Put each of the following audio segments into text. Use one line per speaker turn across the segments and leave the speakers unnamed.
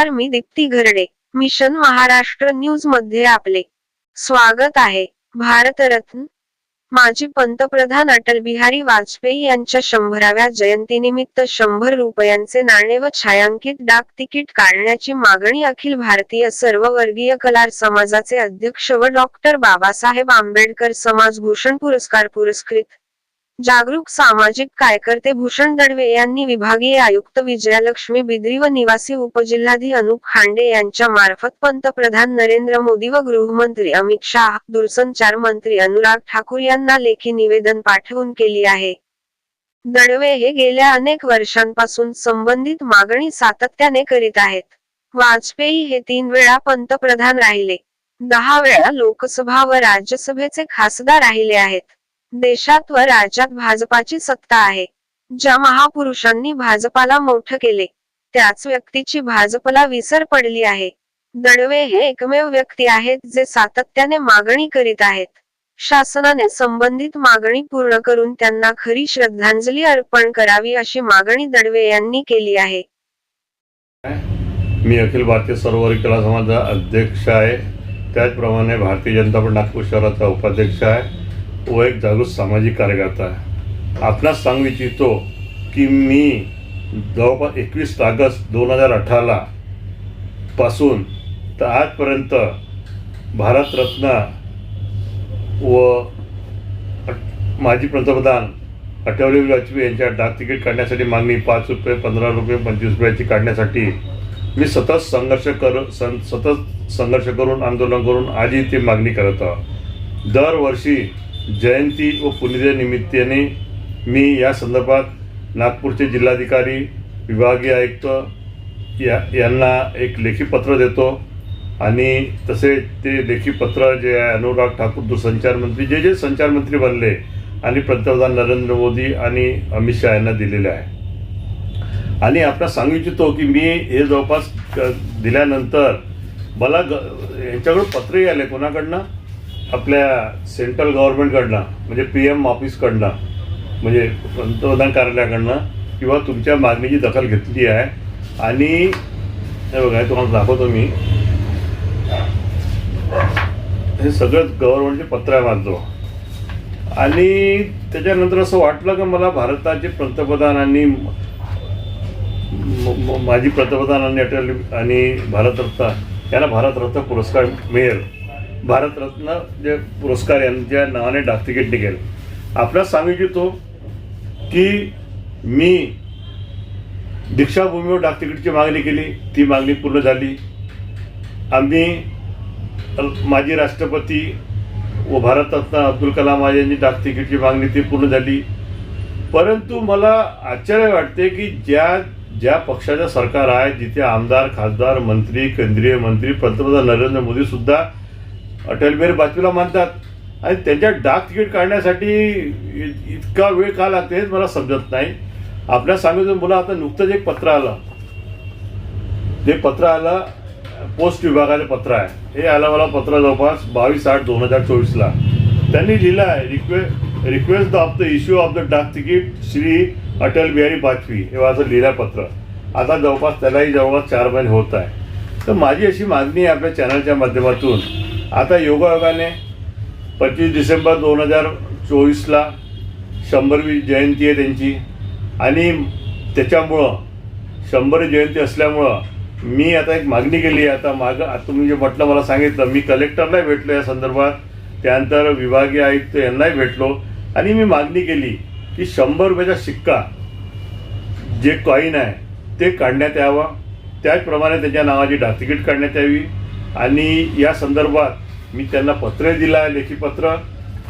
नमस्कार मी दीप्ती घरडे. मिशन महाराष्ट्र न्यूजमध्ये आपले स्वागत आहे. भारतरत्न माजी पंतप्रधान अटल बिहारी वाजपेयी यांच्या शंभराव्या जयंतीनिमित्त शंभर रुपयांचे नाणे व छायांकित डाक तिकीट काढण्याची मागणी अखिल भारतीय सर्ववर्गीय कलार समाजाचे अध्यक्ष व डॉक्टर बाबासाहेब आंबेडकर समाज भूषण पुरस्कार पुरस्कृत जागरूक सामाजिक कार्यकर्ते भूषण दडवे यांनी विभागीय आयुक्त विजयालक्ष्मी बिद्री व निवासी उपजिल्हाधी अनुप खांडे यांच्या मार्फत पंतप्रधान नरेंद्र मोदी व गृहमंत्री अमित शाह दूरसंचार मंत्री अनुराग ठाकूर यांना लेखी निवेदन पाठवून केली आहे. दडवे हे गेल्या अनेक वर्षांपासून संबंधित मागणी सातत्याने करीत आहेत. वाजपेयी हे तीन वेळा पंतप्रधान राहिले. दहा वेळा लोकसभा व राज्यसभेचे खासदार राहिले आहेत. देशात व राज्यात भाजपाची सत्ता आहे. ज्या महापुरुषांनी भाजपाला मोठं केले त्याच व्यक्तीची भाजपला विसर पडली आहे. दडवे हे एकमेव व्यक्ती आहेत जे सातत्याने मागणी करीत आहेत. शासनाने संबंधित मागणी पूर्ण करून त्यांना खरी श्रद्धांजली अर्पण करावी अशी मागणी दडवे यांनी केली आहे.
मी अखिल भारतीय सर्ववर्ग कला समाजाचा अध्यक्ष आहे. त्याचप्रमाणे भारतीय जनता पार्टी नागपूर शहराचा उपाध्यक्ष आहे. व एक जागृत सामाजिक कार्यकर्ता आहे आपणास सांगू इच्छितो की मी जवळपास एकवीस ऑगस्ट दोन हजार अठराला पासून तर आजपर्यंत भारतरत्न व माजी पंतप्रधान अटवली वाजपेयी यांच्या डाक तिकीट काढण्यासाठी मागणी पाच रुपये पंधरा रुपये पंचवीस रुपयाची काढण्यासाठी मी सतत संघर्ष कर सं सतत संघर्ष करून आंदोलन करून आजही ती मागणी करत आहोत. दरवर्षी जयंती व पुण्यदिन निमित्ताने मी या संदर्भात नागपूरचे जिल्हाधिकारी विभागीय आयुक्त या यांना एक लेखी पत्र देतो. आणि तसे ते लेखी पत्र जे आहे अनुराग ठाकूर दूरसंचारमंत्री जे जे संचार मंत्री बनले आणि पंतप्रधान नरेंद्र मोदी आणि अमित शहा यांना दिलेले आहे. आणि आपण सांगू इच्छितो की मी हे जवळपास क- दिल्यानंतर मला ग यांच्याकडून पत्रही आले कोणाकडनं? आपल्या सेंट्रल गव्हर्नमेंटकडनं म्हणजे पी एम ऑफिसकडनं म्हणजे पंतप्रधान कार्यालयाकडनं किंवा तुमच्या मागणीची दखल घेतली आहे. आणि हे बघा तुम्हाला दाखवतो मी. हे सगळं गव्हर्नमेंटचे पत्र आहे माझं. आणि त्याच्यानंतर असं वाटलं की मला भारताचे पंतप्रधानांनी माजी पंतप्रधानांनी अटल आणि भारतरत्न यांना भारतरत्न पुरस्कार मिळेल. भारतरत्न जे पुरस्कार यांच्या नावाने डाक तिकीट निघेल. आपणास सांगू इच्छितो की मी दीक्षाभूमीवर डाक तिकीटची मागणी केली. ती मागणी पूर्ण झाली. आम्ही माजी राष्ट्रपती व भारतरत्न अब्दुल कलाम यांची डाक तिकीटची मागणी ती पूर्ण झाली. परंतु मला आश्चर्य वाटते की ज्या ज्या पक्षाचं सरकार आहे जिथे आमदार खासदार मंत्री केंद्रीय मंत्री पंतप्रधान नरेंद्र मोदी सुद्धा अटल बिहारी वाजपेयीला मानतात. आणि त्यांच्या डाक तिकीट काढण्यासाठी इतका वेळ का लागते हेच मला समजत नाही. आपल्या सांगितलं मला आता नुकतंच एक पत्र आलं. जे पत्र आलं पोस्ट विभागाचे पत्र आहे. हे आलं मला पत्र जवळपास बावीस आठ दोन हजार चोवीसला त्यांनी लिहिलं आहे रिक्वे request of the issue of the डाक तिकीट श्री अटल बिहारी वाजपेयी. हे माझं लिहिलं पत्र. आता जवळपास त्यालाही जवळपास चार महिने होत आहे. तर माझी अशी मागणी आहे आपल्या चॅनलच्या माध्यमातून आता योगायोगाने पंचवीस डिसेंबर दोन हजार चोवीसला शंभरवी जयंती आहे त्यांची. आणि त्याच्यामुळं शंभर जयंती असल्यामुळं मी आता एक मागणी केली आहे. आता मागं आता तुम्ही जे म्हटलं मला सांगितलं मी कलेक्टरलाही भेटलो या संदर्भात. त्यानंतर विभागीय आयुक्त यांनाही भेटलो. आणि मी मागणी केली की शंभर रुपयाचा शिक्का जे कॉईन आहे ते काढण्यात यावं. त्याचप्रमाणे त्याच्या नावाची डाक तिकीट काढण्यात यावी. आणि या संदर्भात मी त्यांना पत्र दिलं आहे लेखीपत्र.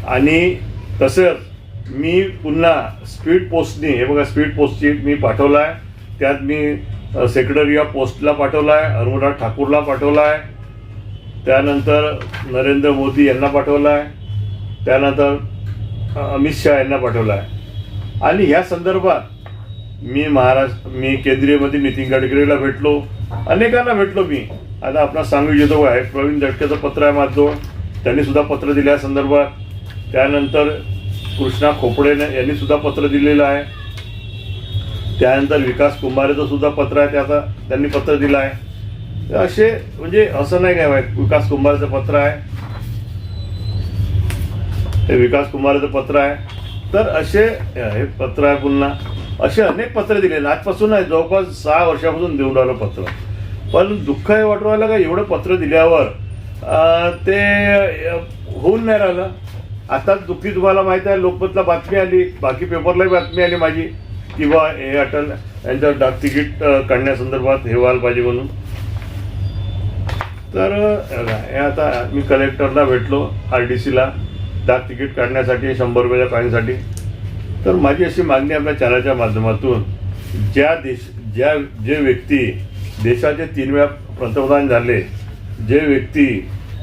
आणि तसंच मी पुन्हा स्पीड पोस्टनी हे बघा स्पीड पोस्टची मी पाठवलं आहे त्यात मी सेक्रेटरी ऑफ पोस्टला पाठवला आहे अनुराग ठाकूरला पाठवला आहे त्यानंतर नरेंद्र मोदी यांना पाठवला आहे त्यानंतर अमित शहा यांना पाठवला आहे आणि ह्या संदर्भात मी महाराष्ट्र मी केंद्रीय मंत्री नितीन गडकरीला भेटलो. अनेकांना भेटलो मी. आता आपला सांगू इच्छितो आहे प्रवीण दटकेचं पत्र आहे माझं त्यांनी सुद्धा पत्र दिल्या संदर्भात. त्यानंतर कृष्णा खोपडेने यांनी सुद्धा पत्र दिलेलं आहे. त्यानंतर विकास कुंभारेचं सुद्धा पत्र आहे त्याचा त्यांनी पत्र दिलं आहे. तर असे म्हणजे असं नाही काय माहीत विकास कुंभारेचं पत्र आहे. हे विकास कुंभारेचं पत्र आहे. तर असे हे पत्र आहे पुन्हा. असे अनेक पत्र दिले आजपासून आहे जवळपास सहा वर्षापासून देऊन राहिलं पत्र. पण दुःख हे वाटू राहिलं का एवढं पत्र दिल्यावर? ते होऊन नाही राहिलं. आता दुःखी तुम्हाला माहीत आहे लोकमतला बातमी आली बाकी पेपरलाही बातमी आली माझी. किंवा हे अटल यांचं डाक तिकीट काढण्यासंदर्भात हे व्हायला पाहिजे म्हणून. तर हे आता मी कलेक्टरला भेटलो आर डी सीला डाक तिकीट काढण्यासाठी शंभर रुपयाच्या काढण्यासाठी तर माझी अशी मागणी आपल्या चॅनलच्या माध्यमातून ज्या देश ज्या जे व्यक्ती देशाचे तीन वेळा पंतप्रधान झाले. जे व्यक्ती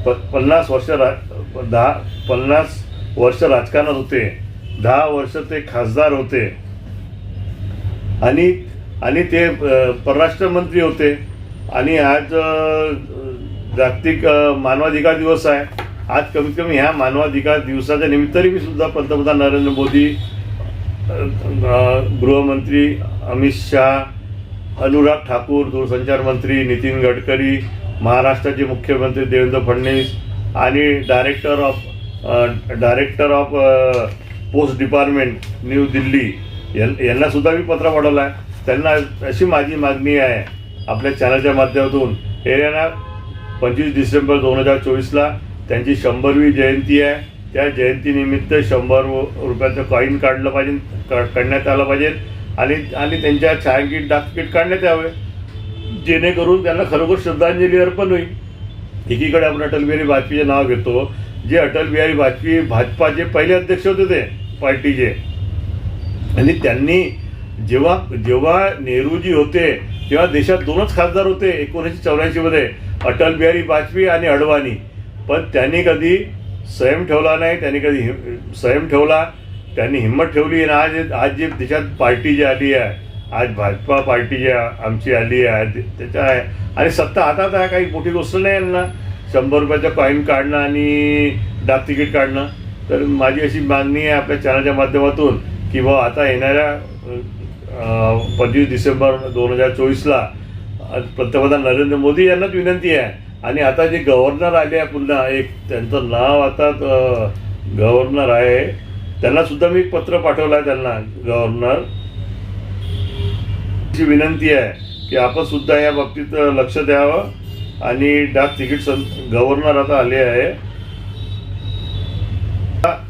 प पन्नास वर्ष रा दहा पन्नास वर्ष राजकारणात होते दहा वर्ष ते खासदार होते. आणि आणि ते परराष्ट्रमंत्री परराष्ट्र मंत्री होते. आणि आज जागतिक मानवाधिकार दिवस आहे. आज कमीत कमी ह्या मानवाधिकार दिवसाच्या निमित्ताने मी सुद्धा पंतप्रधान नरेंद्र मोदी गृहमंत्री अमित शाह अनुराग ठाकूर दूरसंचार मंत्री नितीन गडकरी महाराष्ट्राचे मुख्यमंत्री देवेंद्र फडणवीस आणि director of director of post department New Delhi यां- यांना सुद्धा मी पत्र पाठवलं आहे. त्यांना अशी माझी मागणी आहे आपल्या चॅनलच्या माध्यमातून. येणाऱ्या पंचवीस डिसेंबर दोन हजार चोवीसला. त्यांची शंभरवी जयंती आहे. त्या जयंतीनिमित्त शंभर रुपयाचं कॉईन काढलं पाहिजे काढण्यात आलं पाहिजे. आणि आणि त्यांच्या छायांकित डाक काढण्यात यावे. जेणेकरून त्यांना खरोखर श्रद्धांजली अर्पण होईल. एकीकडे आपण अटल बिहारी वाजपेयीचे नाव घेतो. जे अटल बिहारी वाजपेयी भाजपाचे पहिले अध्यक्ष होते ते पार्टीचे. आणि त्यांनी जेव्हा जेव्हा नेहरूजी होते तेव्हा देशात दोनच खासदार होते एकोणीसशे चौऱ्याऐंशीमध्ये अटल बिहारी वाजपेयी आणि अडवाणी. पण त्यांनी कधी संयम ठेवला नाही त्यांनी कधी संयम ठेवला त्यांनी हिंमत ठेवली आणि आज आज जे देशात पार्टी जी आली आहे आज भाजपा पार्टी जी आमची आली आहे ते- त्याच्या आहे. आणि सत्ता हातात आहे काही मोठी गोष्ट नाही यांना. शंभर रुपयाचं कॉईन काढणं आणि डाक तिकीट काढणं. तर माझी अशी मागणी आहे आपल्या चॅनलच्या माध्यमातून की बा आता येणाऱ्या पंचवीस डिसेंबर दोन हजार चोवीसला पंतप्रधान नरेंद्र मोदी यांनाच विनंती आहे. आणि आता जे गव्हर्नर आले आहे पुन्हा एक त्यांचं नाव आता गव्हर्नर आहे त्यांना सुद्धा मी एक पत्र पाठवलं आहे त्यांना गव्हर्नर ची विनंती आहे की आपण सुद्धा या बाबतीत लक्ष द्यावं आणि डाक तिकीट सं गव्हर्नर आता आले आहे.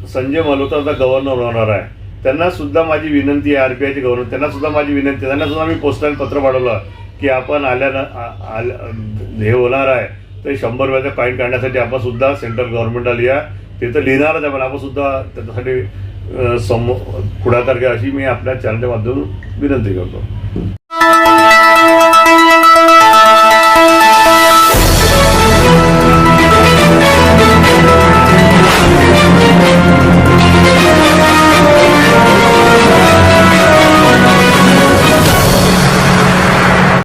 संजय मल्होत्रा आता गव्हर्नर होणार आहे. त्यांना सुद्धा माझी विनंती आहे आर पी आयचे गव्हर्नर त्यांना सुद्धा माझी विनंती आहे. त्यांना सुद्धा मी पोस्टाने पत्र पाठवलं की आपण आल्यानं आल्या हे होणार आहे. तर शंभर रुपयाचा कॉईन काढण्यासाठी आपण सुद्धा सेंट्रल गव्हर्नमेंटला लिहा ते तर लिहिणारच आहे पण आपण सुद्धा त्याच्यासाठी अ, समो पुढाकार घ्या अशी मी आपल्या चॅनलच्या माध्यमातून विनंती करतो.